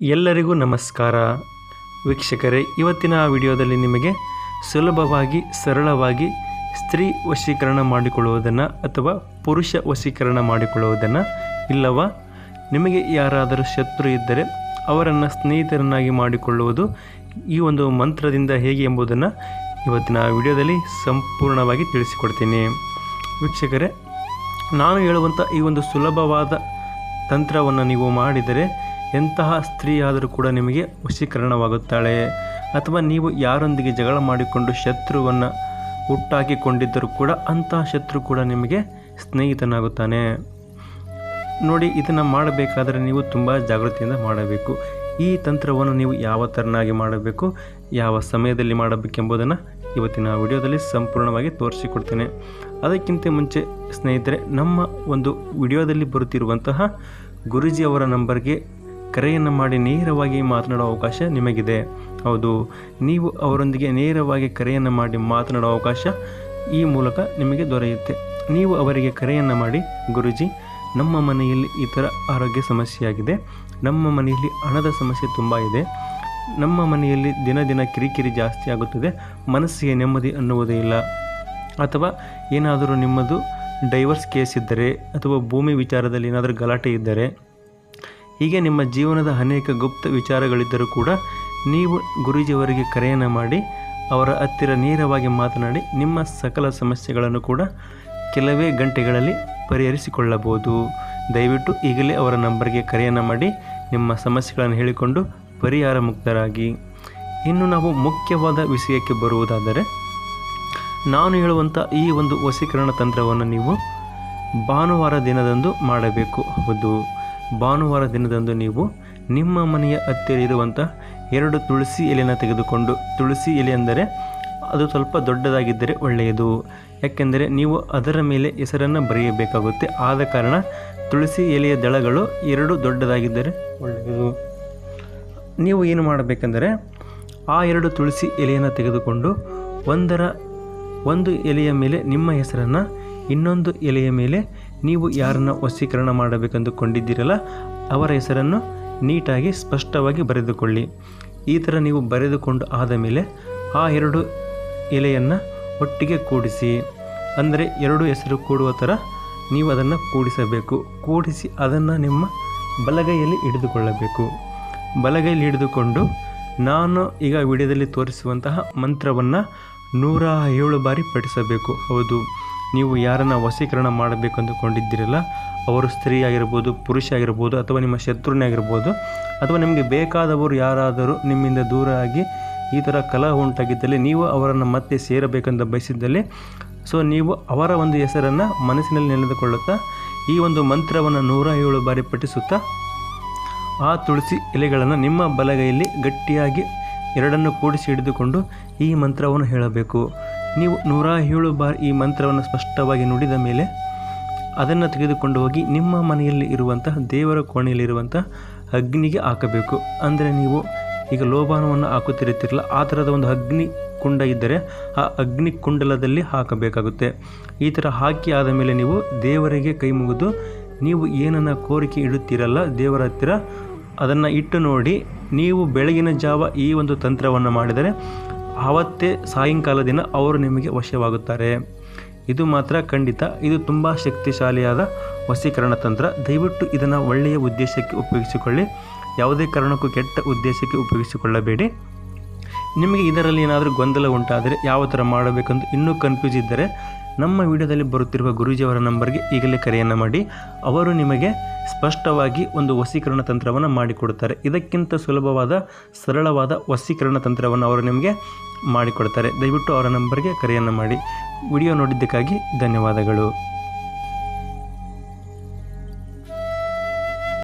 ಎಲ್ಲರಿಗೂ ನಮಸ್ಕಾರ. ವೀಕ್ಷಕರೇ, ಇವತ್ತಿನ ವಿಡಿಯೋದಲ್ಲಿ ನಿಮಗೆ ಸುಲಭವಾಗಿ, ಸರಳವಾಗಿ ಸ್ತ್ರೀ ವಶೀಕರಣ ಮಾಡಿಕೊಳ್ಳುವುದನ್ನು ಅಥವಾ ಪುರುಷ ವಶೀಕರಣ ಮಾಡಿಕೊಳ್ಳುವುದನ್ನು ಇಲ್ಲವ? ನಿಮಗೆ ಯಾರಾದರೂ ಶತ್ರು ಇದ್ದರೆ ಅವರನ್ನು ಸ್ನೇಹಿತರನ್ನಾಗಿ ಮಾಡಿಕೊಳ್ಳುವುದು ಈ ಒಂದು ಮಂತ್ರದಿಂದ ಹೇಗೆ ಎಂಬುದನ್ನು ಇವತ್ತಿನ ವಿಡಿಯೋದಲ್ಲಿ ಸಂಪೂರ್ಣವಾಗಿ ತಿಳಿಸಿಕೊಡ್ತೀನಿ. ವೀಕ್ಷಕರೇ, ನಾನು ಹೇಳುವಂಥ ಈ ಒಂದು ಸುಲಭವಾದ ತಂತ್ರವನ್ನು ನೀವು ಮಾಡಿದರೆ ಎಂತಹ ಸ್ತ್ರೀಯಾದರೂ ಕೂಡ ನಿಮಗೆ ವಶೀಕರಣವಾಗುತ್ತಾಳೆ. ಅಥವಾ ನೀವು ಯಾರೊಂದಿಗೆ ಜಗಳ ಮಾಡಿಕೊಂಡು ಶತ್ರುವನ್ನು ಹುಟ್ಟಾಕಿಕೊಂಡಿದ್ದರೂ ಕೂಡ ಅಂತಹ ಶತ್ರು ಕೂಡ ನಿಮಗೆ ಸ್ನೇಹಿತನಾಗುತ್ತಾನೆ. ನೋಡಿ, ಇದನ್ನು ಮಾಡಬೇಕಾದರೆ ನೀವು ತುಂಬ ಜಾಗೃತಿಯಿಂದ ಮಾಡಬೇಕು. ಈ ತಂತ್ರವನ್ನು ನೀವು ಯಾವ ಥರನಾಗಿ ಮಾಡಬೇಕು, ಯಾವ ಸಮಯದಲ್ಲಿ ಮಾಡಬೇಕೆಂಬುದನ್ನು ಇವತ್ತಿನ ವಿಡಿಯೋದಲ್ಲಿ ಸಂಪೂರ್ಣವಾಗಿ ತೋರಿಸಿಕೊಡ್ತೇನೆ. ಅದಕ್ಕಿಂತ ಮುಂಚೆ ಸ್ನೇಹಿತರೆ, ನಮ್ಮ ಒಂದು ವಿಡಿಯೋದಲ್ಲಿ ಬರುತ್ತಿರುವಂತಹ ಗುರುಜಿ ಅವರ ನಂಬರ್ಗೆ ಕರೆಯನ್ನು ಮಾಡಿ ನೇರವಾಗಿ ಮಾತನಾಡೋ ಅವಕಾಶ ನಿಮಗಿದೆ. ಹೌದು, ನೀವು ಅವರೊಂದಿಗೆ ನೇರವಾಗಿ ಕರೆಯನ್ನು ಮಾಡಿ ಮಾತನಾಡೋ ಅವಕಾಶ ಈ ಮೂಲಕ ನಿಮಗೆ ದೊರೆಯುತ್ತೆ. ನೀವು ಅವರಿಗೆ ಕರೆಯನ್ನು ಮಾಡಿ, ಗುರುಜಿ, ನಮ್ಮ ಮನೆಯಲ್ಲಿ ಈ ಥರ ಆರೋಗ್ಯ ಸಮಸ್ಯೆಯಾಗಿದೆ. ನಮ್ಮ ಮನೆಯಲ್ಲಿ ಹಣದ ಸಮಸ್ಯೆ ತುಂಬ ಇದೆ. ನಮ್ಮ ಮನೆಯಲ್ಲಿ ದಿನ ದಿನ ಕಿರಿಕಿರಿ ಜಾಸ್ತಿ ಆಗುತ್ತದೆ. ಮನಸ್ಸಿಗೆ ನೆಮ್ಮದಿ ಅನ್ನುವುದೇ ಇಲ್ಲ. ಅಥವಾ ಏನಾದರೂ ನಿಮ್ಮದು ಡೈವರ್ಸ್ ಕೇಸ್ ಇದ್ದರೆ ಅಥವಾ ಭೂಮಿ ವಿಚಾರದಲ್ಲಿ ಏನಾದರೂ ಗಲಾಟೆ ಇದ್ದರೆ ಹೀಗೆ ನಿಮ್ಮ ಜೀವನದ ಅನೇಕ ಗುಪ್ತ ವಿಚಾರಗಳಿದ್ದರೂ ಕೂಡ ನೀವು ಗುರೂಜಿಯವರಿಗೆ ಕರೆಯನ್ನು ಮಾಡಿ ಅವರ ಹತ್ತಿರ ನೇರವಾಗಿ ಮಾತನಾಡಿ ನಿಮ್ಮ ಸಕಲ ಸಮಸ್ಯೆಗಳನ್ನು ಕೂಡ ಕೆಲವೇ ಗಂಟೆಗಳಲ್ಲಿ ಪರಿಹರಿಸಿಕೊಳ್ಳಬಹುದು. ದಯವಿಟ್ಟು ಈಗಲೇ ಅವರ ನಂಬರ್ಗೆ ಕರೆಯನ್ನು ಮಾಡಿ ನಿಮ್ಮ ಸಮಸ್ಯೆಗಳನ್ನು ಹೇಳಿಕೊಂಡು ಪರಿಹಾರ ಮುಕ್ತರಾಗಿ. ಇನ್ನು ನಾವು ಮುಖ್ಯವಾದ ವಿಷಯಕ್ಕೆ ಬರುವುದಾದರೆ, ನಾನು ಹೇಳುವಂಥ ಈ ಒಂದು ವಸೀಕರಣ ತಂತ್ರವನ್ನು ನೀವು ಭಾನುವಾರ ದಿನದಂದು ಮಾಡಬೇಕು. ಹೌದು. ಭಾನುವಾರ ದಿನದಂದು ನೀವು ನಿಮ್ಮ ಮನೆಯ ಹತ್ತಿರ ಇರುವಂಥ ಎರಡು ತುಳಸಿ ಎಲೆಯನ್ನು ತೆಗೆದುಕೊಂಡು, ತುಳಸಿ ಎಲೆ ಅಂದರೆ ಅದು ಸ್ವಲ್ಪ ದೊಡ್ಡದಾಗಿದ್ದರೆ ಒಳ್ಳೆಯದು. ಯಾಕೆಂದರೆ ನೀವು ಅದರ ಮೇಲೆ ಹೆಸರನ್ನು ಬರೆಯಬೇಕಾಗುತ್ತೆ. ಆದ ಕಾರಣ ತುಳಸಿ ಎಲೆಯ ದಳಗಳು ಎರಡು ದೊಡ್ಡದಾಗಿದ್ದರೆ ಒಳ್ಳೆಯದು. ನೀವು ಏನು ಮಾಡಬೇಕೆಂದರೆ ಆ ಎರಡು ತುಳಸಿ ಎಲೆಯನ್ನು ತೆಗೆದುಕೊಂಡು ಒಂದರ, ಒಂದು ಎಲೆಯ ಮೇಲೆ ನಿಮ್ಮ ಹೆಸರನ್ನು, ಇನ್ನೊಂದು ಎಲೆಯ ಮೇಲೆ ನೀವು ಯಾರನ್ನು ವಶೀಕರಣ ಮಾಡಬೇಕೆಂದುಕೊಂಡಿದ್ದೀರಲ್ಲ, ಅವರ ಹೆಸರನ್ನು ನೀಟಾಗಿ ಸ್ಪಷ್ಟವಾಗಿ ಬರೆದುಕೊಳ್ಳಿ. ಈ ಥರ ನೀವು ಬರೆದುಕೊಂಡು ಆದ ಮೇಲೆ ಆ ಎರಡು ಎಲೆಯನ್ನು ಒಟ್ಟಿಗೆ ಕೂಡಿಸಿ. ಅಂದರೆ ಎರಡು ಹೆಸರು ಕೂಡುವ ಥರ ನೀವು ಅದನ್ನು ಕೂಡಿಸಬೇಕು. ಕೂಡಿಸಿ ಅದನ್ನು ನಿಮ್ಮ ಬಲಗೈಯಲ್ಲಿ ಹಿಡಿದುಕೊಳ್ಳಬೇಕು. ಬಲಗೈಯಲ್ಲಿ ಹಿಡಿದುಕೊಂಡು ನಾನು ಈಗ ವಿಡಿಯೋದಲ್ಲಿ ತೋರಿಸುವಂತಹ ಮಂತ್ರವನ್ನು ನೂರ ಏಳು ಬಾರಿ ಪಠಿಸಬೇಕು. ಹೌದು. ನೀವು ಯಾರನ್ನು ವಶೀಕರಣ ಮಾಡಬೇಕು ಅಂದುಕೊಂಡಿದ್ದೀರಲ್ಲ, ಅವರು ಸ್ತ್ರೀ ಆಗಿರ್ಬೋದು ಪುರುಷ ಆಗಿರ್ಬೋದು ಅಥವಾ ನಿಮ್ಮ ಶತ್ರುನೇ ಆಗಿರ್ಬೋದು ಅಥವಾ ನಿಮಗೆ ಬೇಕಾದವರು ಯಾರಾದರೂ ನಿಮ್ಮಿಂದ ದೂರ ಆಗಿ ಈ ಥರ ಕಲಹ ಉಂಟಾಗಿದ್ದಲ್ಲಿ ನೀವು ಅವರನ್ನು ಮತ್ತೆ ಸೇರಬೇಕಂತ ಬಯಸಿದ್ದಲ್ಲಿ, ಸೊ ನೀವು ಅವರ ಒಂದು ಹೆಸರನ್ನು ಮನಸ್ಸಿನಲ್ಲಿ ನೆನೆದುಕೊಳ್ಳುತ್ತಾ, ಈ ಒಂದು ಮಂತ್ರವನ್ನು ನೂರ ಏಳು ಬಾರಿ ಪಠಿಸುತ್ತಾ, ಆ ತುಳಸಿ ಎಲೆಗಳನ್ನು ನಿಮ್ಮ ಬಲಗೈಯಲ್ಲಿ ಗಟ್ಟಿಯಾಗಿ ಎರಡನ್ನು ಕೂಡಿಸಿ ಹಿಡಿದುಕೊಂಡು ಈ ಮಂತ್ರವನ್ನು ಹೇಳಬೇಕು. ನೀವು ನೂರ ಏಳು ಬಾರಿ ಈ ಮಂತ್ರವನ್ನು ಸ್ಪಷ್ಟವಾಗಿ ನುಡಿದ ಮೇಲೆ ಅದನ್ನು ತೆಗೆದುಕೊಂಡು ಹೋಗಿ ನಿಮ್ಮ ಮನೆಯಲ್ಲಿ ಇರುವಂತಹ ದೇವರ ಕೋಣೆಯಲ್ಲಿರುವಂಥ ಅಗ್ನಿಗೆ ಹಾಕಬೇಕು. ಅಂದರೆ ನೀವು ಈಗ ಲೋಬಾನವನ್ನು ಹಾಕುತ್ತಿರುತ್ತಿರಲ್ಲ, ಆ ಥರದ ಒಂದು ಅಗ್ನಿ ಕುಂಡ ಇದ್ದರೆ ಆ ಅಗ್ನಿ ಕುಂಡಲದಲ್ಲಿ ಹಾಕಬೇಕಾಗುತ್ತೆ. ಈ ಥರ ಹಾಕಿ ಆದ ಮೇಲೆ ನೀವು ದೇವರಿಗೆ ಕೈ ಮುಗಿದು ನೀವು ಏನನ್ನು ಕೋರಿಕೆ ಇಡುತ್ತೀರಲ್ಲ ದೇವರ ಹತ್ತಿರ, ಅದನ್ನು ಇಟ್ಟು ನೋಡಿ, ನೀವು ಬೆಳಗಿನ ಜಾವ ಈ ಒಂದು ತಂತ್ರವನ್ನು ಮಾಡಿದರೆ ಆವತ್ತೇ ಸಾಯಂಕಾಲ ದಿನ ಅವರು ನಿಮಗೆ ವಶವಾಗುತ್ತಾರೆ. ಇದು ಮಾತ್ರ ಖಂಡಿತ, ಇದು ತುಂಬ ಶಕ್ತಿಶಾಲಿಯಾದ ವಶೀಕರಣ ತಂತ್ರ. ದಯವಿಟ್ಟು ಇದನ್ನು ಒಳ್ಳೆಯ ಉದ್ದೇಶಕ್ಕೆ ಉಪಯೋಗಿಸಿಕೊಳ್ಳಿ. ಯಾವುದೇ ಕಾರಣಕ್ಕೂ ಕೆಟ್ಟ ಉದ್ದೇಶಕ್ಕೆ ಉಪಯೋಗಿಸಿಕೊಳ್ಳಬೇಡಿ. ನಿಮಗೆ ಇದರಲ್ಲಿ ಏನಾದರೂ ಗೊಂದಲ ಉಂಟಾದರೆ ಯಾವ ಥರ ಮಾಡಬೇಕೆಂದು ಇನ್ನೂ ಕನ್ಫ್ಯೂಸ್ ಇದ್ದರೆ ನಮ್ಮ ವಿಡಿಯೋದಲ್ಲಿ ಬರುತ್ತಿರುವ ಗುರೂಜಿಯವರ ನಂಬರ್ಗೆ ಈಗಲೇ ಕರೆಯನ್ನು ಮಾಡಿ. ಅವರು ನಿಮಗೆ ಸ್ಪಷ್ಟವಾಗಿ ಒಂದು ವಸೀಕರಣ ತಂತ್ರವನ್ನು ಮಾಡಿಕೊಡುತ್ತಾರೆ. ಇದಕ್ಕಿಂತ ಸುಲಭವಾದ, ಸರಳವಾದ ವಸೀಕರಣ ತಂತ್ರವನ್ನು ಅವರು ನಿಮಗೆ ಮಾಡಿಕೊಡ್ತಾರೆ. ದಯವಿಟ್ಟು ಅವರ ನಂಬರ್ಗೆ ಕರೆಯನ್ನು ಮಾಡಿ. ವಿಡಿಯೋ ನೋಡಿದ್ದಕ್ಕಾಗಿ ಧನ್ಯವಾದಗಳು.